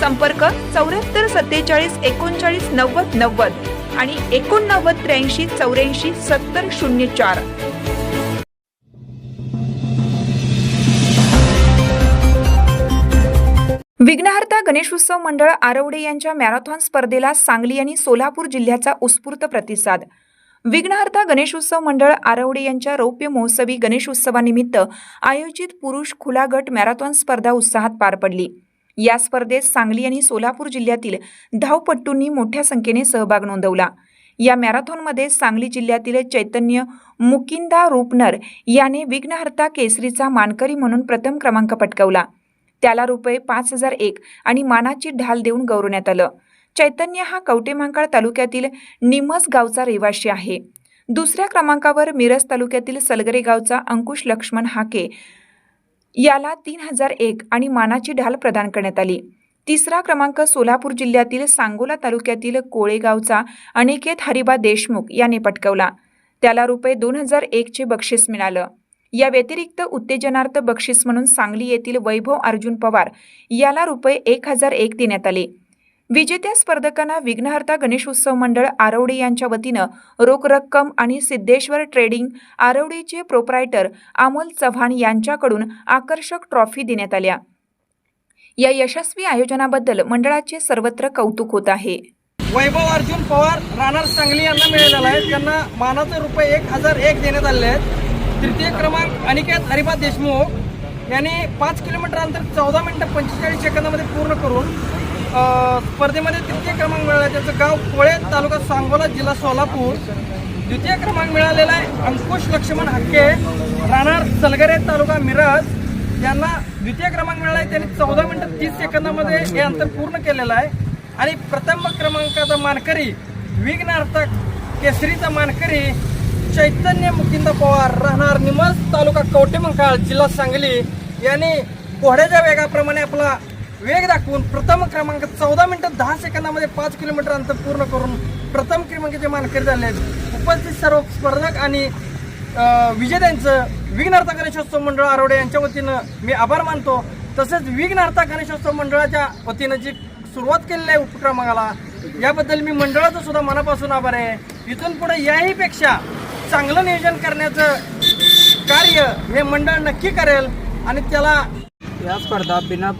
संपर्क चौऱ्याहत्तर सत्तेचाळीस एकोणचाळीस नव्वद नव्वद आणि एकोणनव्वद त्र्याऐंशी चौऱ्याऐंशी सत्तर शून्य चार. विघ्नहर्ता गणेशोत्सव मंडळ आरवडे यांच्या मॅरेथॉन स्पर्धेला सांगली आणि सोलापूर जिल्ह्याचा उत्स्फूर्त प्रतिसाद. विघ्नहर्ता गणेशोत्सव मंडळ आरवडे यांच्या रौप्य महोत्सवी गणेशोत्सवानिमित्त आयोजित पुरुष खुला गट मॅरेथॉन स्पर्धा उत्साहात पार पडली. या स्पर्धेत सांगली आणि सोलापूर जिल्ह्यातील धावपट्टूंनी मोठ्या संख्येने सहभाग नोंदवला. या मॅरेथॉनमध्ये सांगली जिल्ह्यातील चैतन्य मुकिंदा रूपनर याने विघ्नहर्ता केसरीचा मानकरी म्हणून प्रथम क्रमांक पटकवला. त्याला रुपये पाच हजार एक आणि मानाची ढाल देऊन गौरवण्यात आलं. चैतन्य हा कवटेमांकाळ तालुक्यातील निमस गावचा रहिवासी आहे. दुसऱ्या क्रमांकावर मिरज तालुक्यातील सलगरे गावचा अंकुश लक्ष्मण हाके याला तीन हजार एक आणि मानाची ढाल प्रदान करण्यात आली. तिसरा क्रमांक सोलापूर जिल्ह्यातील सांगोला तालुक्यातील कोळेगावचा अनिकेत हरिबा देशमुख याने पटकवला. त्याला रुपये दोन हजार एकचे बक्षीस मिळालं. या व्यतिरिक्त उत्तेजनार्थ बक्षीस म्हणून सांगली येथील वैभव अर्जुन पवार याला रुपये एक हजार एक देण्यात आले. विजेत्या स्पर्धकांना विघ्नहर्ता गणेश उत्सव मंडळ आरवडे यांच्या वतीनं रोख रक्कम आणि सिद्धेश्वर ट्रेडिंग आरवडेचे प्रोप्रायटर अमोल चव्हाण यांच्याकडून आकर्षक ट्रॉफी देण्यात आल्या. या यशस्वी आयोजनाबद्दल मंडळाचे सर्वत्र कौतुक होत आहे. वैभव अर्जुन पवार राहणार सांगली यांना मिळालेला आहे. त्यांना मानाचे रुपये एक हजार एक देण्यात आले आहेत. तृतीय क्रमांक अनिकेत हरिभात देशमुख यांनी पाच किलोमीटर अंतर चौदा मिनिटं पंचेचाळीस सेकंदामध्ये पूर्ण करून स्पर्धेमध्ये तृतीय क्रमांक मिळाला. आहे त्याचं गाव कोळे तालुका सांगोला जिल्हा सोलापूर. द्वितीय क्रमांक मिळालेला आहे अंकुश लक्ष्मण हक्के राहणार सलगरे तालुका मिरज. यांना द्वितीय क्रमांक मिळाला आहे. त्यांनी चौदा मिनिटं तीस सेकंदामध्ये हे अंतर पूर्ण केलेलं आहे. आणि प्रथम क्रमांकाचा मानकरी विघ्नार्थक केसरीचा मानकरी चैतन्य मुकिंद पवार राहणार निमज तालुका कवटेमंकाळ जिल्हा सांगली. यांनी घोड्याच्या वेगाप्रमाणे आपला वेग दाखवून प्रथम क्रमांक चौदा मिनिटं दहा सेकंदामध्ये पाच किलोमीटर अंतर पूर्ण करून प्रथम क्रमांकाचे मानकरी झाले आहेत. उपस्थित सर्व स्पर्धक आणि विजेत्यांचं विघ्नार्था गणेशोत्सव मंडळ आरोडे यांच्या वतीनं मी आभार मानतो. तसेच विघ्नार्था गणेशोत्सव मंडळाच्या वतीनं जी सुरुवात केलेली आहे उपक्रमाला याबद्दल मी मंडळाचं सुद्धा मनापासून आभार आहे. इथून पुढे याहीपेक्षा चांगलं नियोजन करण्याचं कार्य हे मंडळ नक्की करेल आणि त्याला या स्पर्धा बिना